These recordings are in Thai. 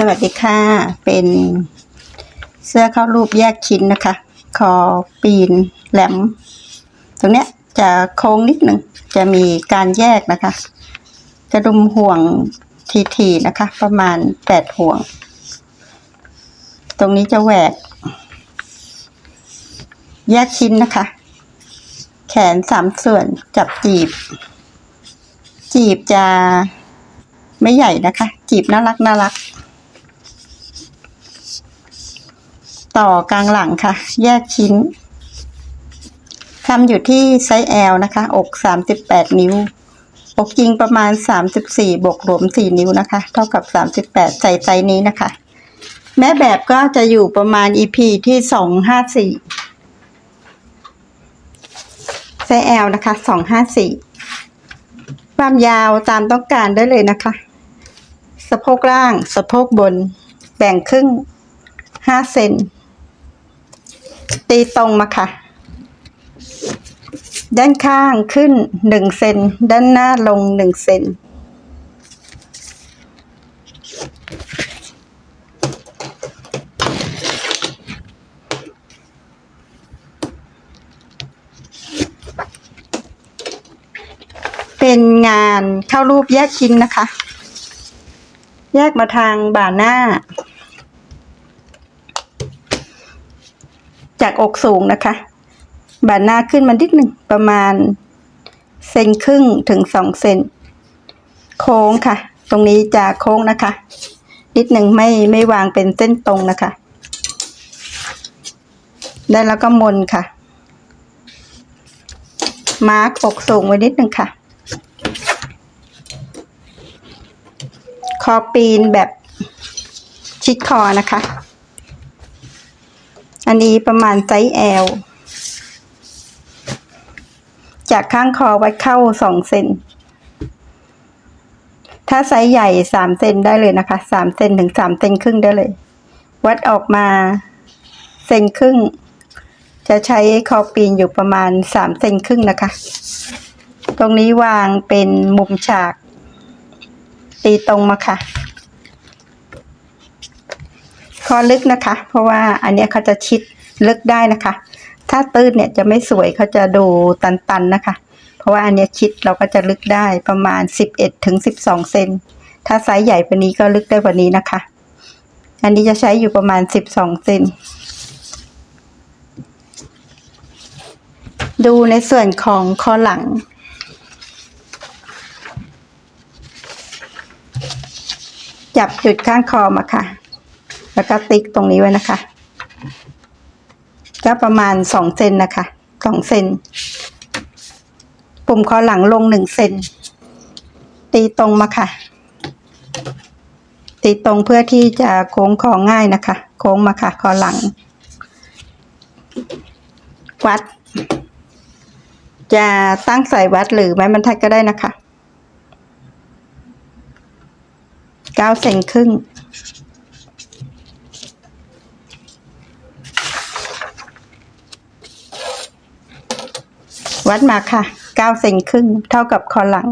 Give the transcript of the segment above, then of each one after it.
สวัสดีค่ะ เป็นเสื้อเข้ารูปแยกชิ้นนะคะ คอปีนแหลม ตรงเนี้ยจะโค้งนิดหนึ่ง จะมีการแยกนะคะ กระดุมห่วงทีๆนะคะ ประมาณแปดห่วง ตรงนี้จะแหวก แยกชิ้นนะคะ แขนสามส่วนจับจีบ จีบจะไม่ใหญ่นะคะ จีบน่ารักน่ารัก ต่อกลางหลังค่ะ แยกชิ้นทำอยู่ที่ไซส์ L นะคะ อกสามสิบแปดนิ้ว อกจริงประมาณสามสิบสี่บวกรวมสี่นิ้วนะคะ เท่ากับสามสิบแปดใส่ไซส์นี้นะคะ แม่แบบก็จะอยู่ประมาณ EP ที่สองห้าสี่ไซส์ L นะคะสองห้าสี่ความยาวตามต้องการได้เลยนะคะ สะโพกล่าง สะโพกบน แบ่งครึ่งห้าเซน ตีตรงมาค่ะ ด้านข้างขึ้นหนึ่งเซนด้านหน้าลงหนึ่งเซนเป็นงานเข้ารูปแยกชิ้นนะคะ แยกมาทางบ่าหน้า จากอกสูงนะคะบ่าหน้าขึ้นมานิดหนึ่งประมาณเซนครึ่งถึงสองเซนโค้งค่ะ ตรงนี้จะโค้งนะคะ นิดหนึ่งไม่ไม่วางเป็นเส้นตรงนะคะ ได้แล้วก็มนค่ะ มาร์กอกสูงไว้นิดหนึ่งค่ะคอปีนแบบชิดคอนะคะ อันนี้ประมาณไซส์ L จากข้างคอวัดเข้าสองเซน ถ้าไซส์ใหญ่สามเซนได้เลยนะคะสามเซนถึงสามเซนครึ่งได้เลย วัดออกมาเซนครึ่ง จะใช้คอปีนอยู่ประมาณสามเซนครึ่งนะคะ ตรงนี้วางเป็นมุมฉาก ตีตรงมาค่ะ คอลึกนะคะ เพราะว่าอันนี้เขาจะชิดลึกได้นะคะ ถ้าตื้นเนี่ยจะไม่สวยเขาจะดูตันๆนะคะ เพราะว่าอันนี้ชิดเราก็จะลึกได้ประมาณสิบเอ็ดถึงสิบสองเซนถ้าไซส์ใหญ่กว่านี้ก็ลึกได้กว่านี้นะคะ อันนี้จะใช้อยู่ประมาณสิบสองเซนดูในส่วนของคอหลังจับจุดข้างคอมาค่ะ แล้วก็ติ๊กตรงนี้ไว้นะคะ ก็ประมาณสองเซนนะคะสองเซน ปุ่มคอหลังลงหนึ่งเซน ตีตรงมาค่ะ ตีตรงเพื่อที่จะโค้งคอง่ายนะคะ โค้งมาค่ะ คอหลัง วัด จะตั้งใส่วัดหรือไม้บรรทัดก็ได้นะคะเก้าเซนครึ่ง วัดมาค่ะ เก้าเซนครึ่งเท่ากับคอหลัง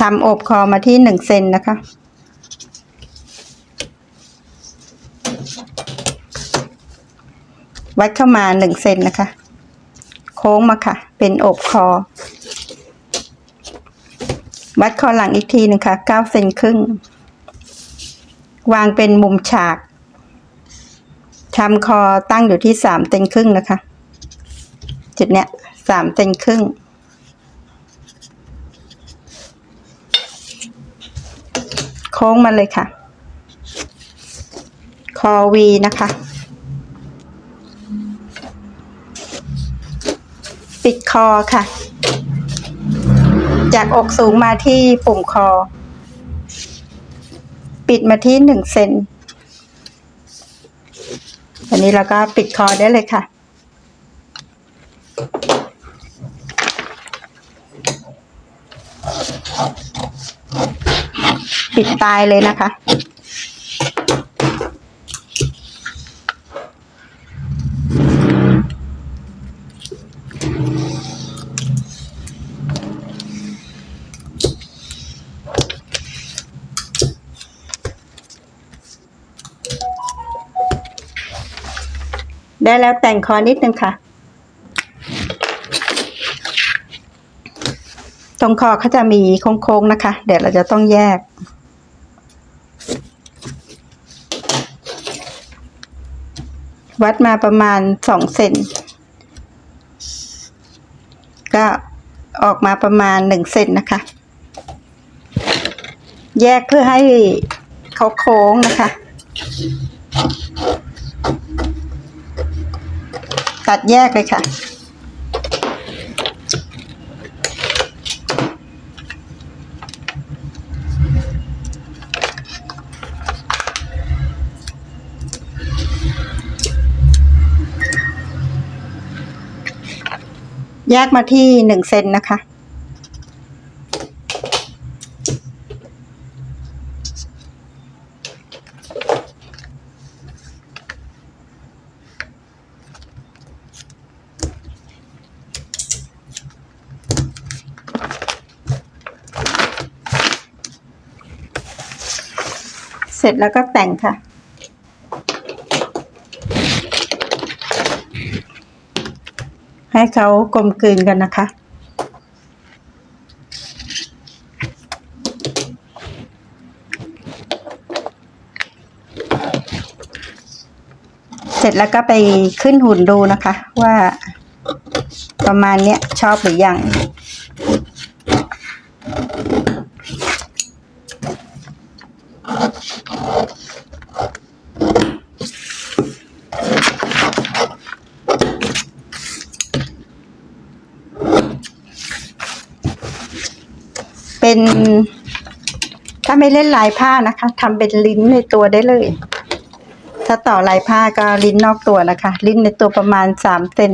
ทำอบคอมาที่หนึ่งเซนนะคะ วัดเข้ามาหนึ่งเซนนะคะ โค้งมาค่ะ เป็นอบคอ วัดคอหลังอีกทีหนึงค่ะเก้าเซนครึ่ง วางเป็นมุมฉากทำคอตั้งอยู่ที่สามเซนครึ่งนะคะ จุดเนี้ยสามเซนครึ่ง โค้งมาเลยค่ะ คอวีนะคะ ปิดคอค่ะ จากอกสูงมาที่ปุ่มคอ ปิดมาที่หนึ่งเซนอันนี้เราก็ปิดคอได้เลยค่ะ ปิดตายเลยนะคะ ได้แล้วแต่งคอนิดนึงค่ะ ตรงคอเขาจะมีโค้งๆนะคะ เดี๋ยวเราจะต้องแยก วัดมาประมาณสองเซนก็ออกมาประมาณหนึ่งเซนนะคะ แยกเพื่อให้เขาโค้งนะคะ ตัดแยกเลยค่ะ แยกมาที่หนึ่งเซนนะคะ เสร็จแล้วก็แต่งค่ะ ให้เขากลมกลืนกันนะคะ เสร็จแล้วก็ไปขึ้นหุ่นดูนะคะ ว่าประมาณเนี้ยชอบหรือยัง เป็น ถ้าไม่เล่นลายผ้านะคะทำเป็นลิ้นในตัวได้เลย ถ้าต่อลายผ้าก็ลิ้นนอกตัวนะคะ ลิ้นในตัวประมาณสามเซน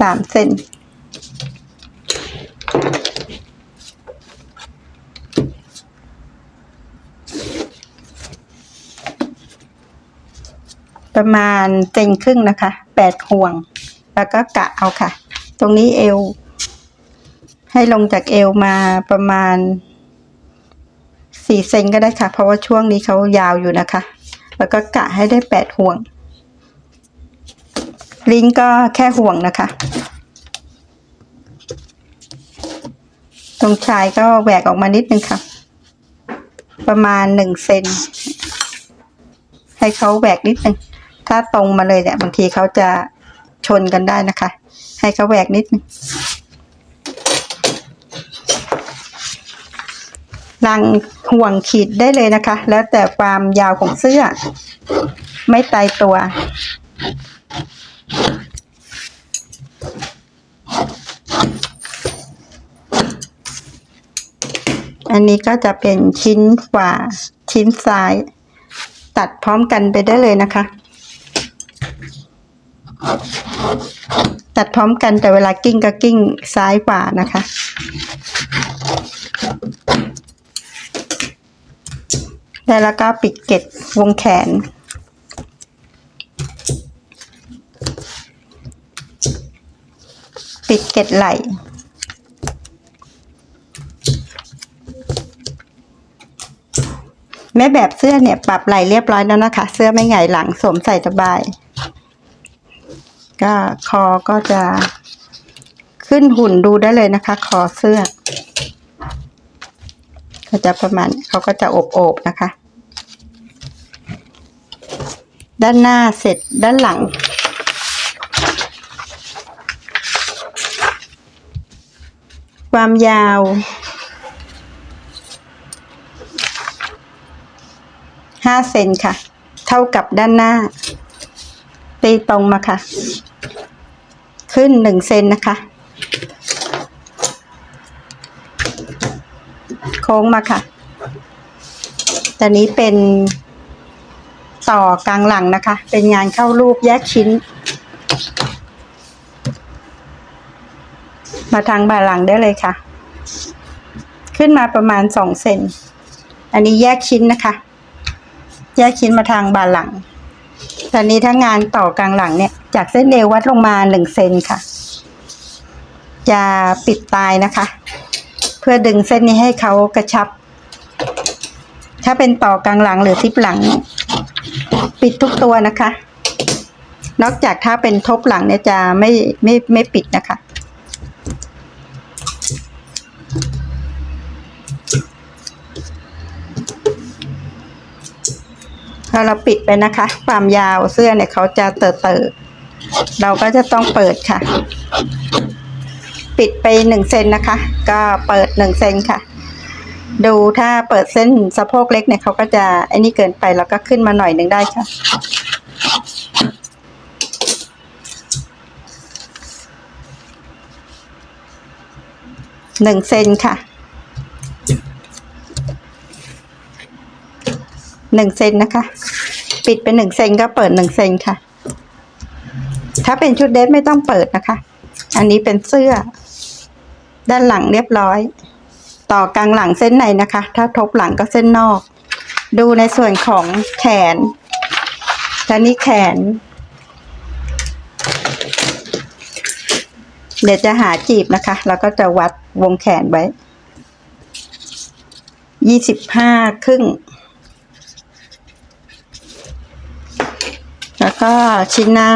สามเซนประมาณเซนครึ่งนะคะแปดห่วง แล้วก็กะเอาค่ะ ตรงนี้เอว ให้ลงจากเอวมาประมาณสี่เซนก็ได้ค่ะ เพราะว่าช่วงนี้เขายาวอยู่นะคะ แล้วก็กะให้ได้แปดห่วง ลิ้นก็แค่ห่วงนะคะ ตรงชายก็แหวกออกมานิดนึงค่ะ ประมาณหนึ่งเซนให้เขาแหวกนิดนึงถ้าตรงมาเลยเนี่ยบางทีเขาจะชนกันได้นะคะ ให้เขาแหวกนิดนึง ลังห่วงขีดได้เลยนะคะ แล้วแต่ความยาวของเสื้อ ไม่ตายตัว อันนี้ก็จะเป็นชิ้นขวาชิ้นซ้าย ตัดพร้อมกันไปได้เลยนะคะ ตัดพร้อมกันแต่เวลากิ้งก็กิ้งซ้ายขวานะคะ ได้แล้วก็ปิดเกล็ดวงแขน ปิดเกล็ดไหล่แม่แบบเสื้อเนี่ยปรับไหล่เรียบร้อยแล้วนะคะ เสื้อไม่ใหงายหลังสวมใส่สบาย ก็คอก็จะขึ้นหุ่นดูได้เลยนะคะ คอเสื้อ ก็จะประมาณเขาก็จะโอบๆนะคะ ด้านหน้าเสร็จด้านหลัง ความยาวห้าเซนค่ะ เท่ากับด้านหน้า ตีตรงมาค่ะ ขึ้นหนึ่งเซนนะคะ ค้งมาค่ะแต่นี้เป็นต่อกลางหลังนะคะ เป็นงานเข้ารูปแยกชิ้น มาทางบ่าหลังได้เลยค่ะ ขึ้นมาประมาณสองเซนอันนี้แยกชิ้นนะคะ แยกชิ้นมาทางบ่าหลังตอนนี้ถ้างานต่อกลางหลังเนี่ย จากเส้นเอววัดลงมาหนึ่งเซนค่ะ จะปิดตายนะคะ พื่อดึงเส้นนี้ให้เขากระชับ ถ้าเป็นต่อกลางหลังหรือซิปหลัง ปิดทุกตัวนะคะ นอกจากถ้าเป็นทบหลังเนี่ยจะไม่ไม่ไม่ปิดนะคะ พอเราปิดไปนะคะ ความยาวเสื้อเนี่ยเขาจะเติร์เติร์เราก็จะต้องเปิดค่ะ ปิดไปหนึ่งเซนนะคะ ก็เปิดหนึ่งเซนค่ะ ดูถ้าเปิดเส้นสะโพกเล็กเนี่ยเขาก็จะไอ้นี่เกินไปแล้วก็ขึ้นมาหน่อยหนึ่งได้ค่ะ หนึ่งเซนค่ะ หนึ่งเซนนะคะ ปิดเป็นหนึ่งเซนก็เปิดหนึ่งเซนค่ะ ถ้าเป็นชุดเดรสไม่ต้องเปิดนะคะอันนี้เป็นเสื้อ ด้านหลังเรียบร้อย ต่อกลางหลังเส้นในนะคะ ถ้าทบหลังก็เส้นนอก ดูในส่วนของแขนและนี่แขน เดี๋ยวจะหาจีบนะคะ แล้วก็จะวัดวงแขนไว้ยี่สิบห้าครึ่ง แล้วก็ชิ้นหน้า